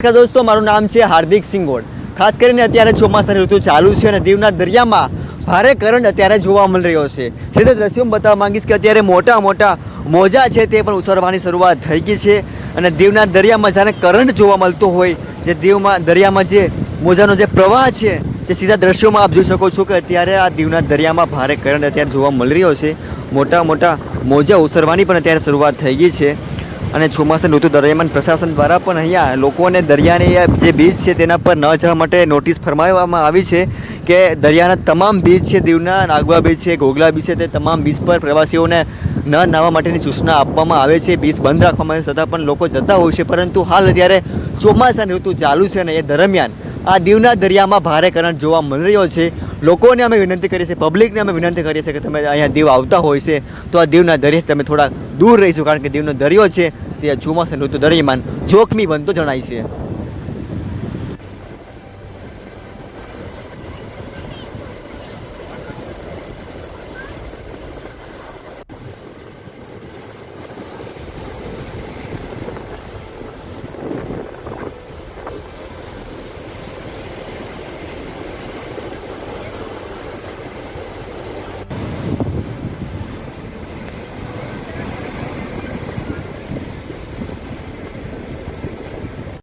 નમસ્કાર દોસ્તો, મારું નામ છે હાર્દિક સિંગોડ ખાસ કરીને અત્યારે ચોમાસાની ઋતુ ચાલુ છે અને દીવના દરિયામાં ભારે કરંટ અત્યારે જોવા મળી રહ્યો છે. સીધા દ્રશ્યોમાં બતાવવા માંગીશ કે અત્યારે મોટા મોટા મોજા છે તે પણ ઉછળવાની શરૂઆત થઈ ગઈ છે અને દીવના દરિયામાં જ્યારે કરંટ જોવા મળતો હોય, જે દીવમાં દરિયામાં જે મોજાનો જે પ્રવાહ છે, તે સીધા દ્રશ્યોમાં આપ જોઈ શકો છો કે અત્યારે આ દીવના દરિયામાં ભારે કરંટ અત્યારે જોવા મળી રહ્યો છે. મોટા મોટા મોજા ઉછળવાની પણ અત્યારે શરૂઆત થઈ ગઈ છે. અને ચોમાસા ઋતુ દરમિયાન પ્રશાસન દ્વારા પણ અહીંયા લોકોને દરિયાની જે બીચ છે તેના પર ન જવા માટે નોટિસ ફરમાવવામાં આવી છે કે દરિયાના તમામ બીચ છે, દીવના નાગવા બીચ છે ઘોઘલા બીચ છે, તે તમામ બીચ પર પ્રવાસીઓને ન નાહવા માટેની સૂચના આપવામાં આવે છે. બીચ બંધ રાખવામાં આવે છે, છતાં પણ લોકો જતા હોય છે. પરંતુ હાલ અત્યારે ચોમાસાની ઋતુ ચાલુ છે અને એ દરમિયાન આ દીવના દરિયામાં ભારે કરંટ જોવા મળી રહ્યો છે. લોકોને અમે વિનંતી કરીએ છીએ, પબ્લિકને અમે વિનંતી કરીએ છીએ કે તમે અહીંયા દીવ આવતા હોય છે, તો આ દીવના દરિયા તમે થોડા દૂર રહીશું, કારણ કે દીવનો દરિયો છે, તે ચોમાસા ઋતુ દરમિયાન જોખમી બનતો જણાય છે.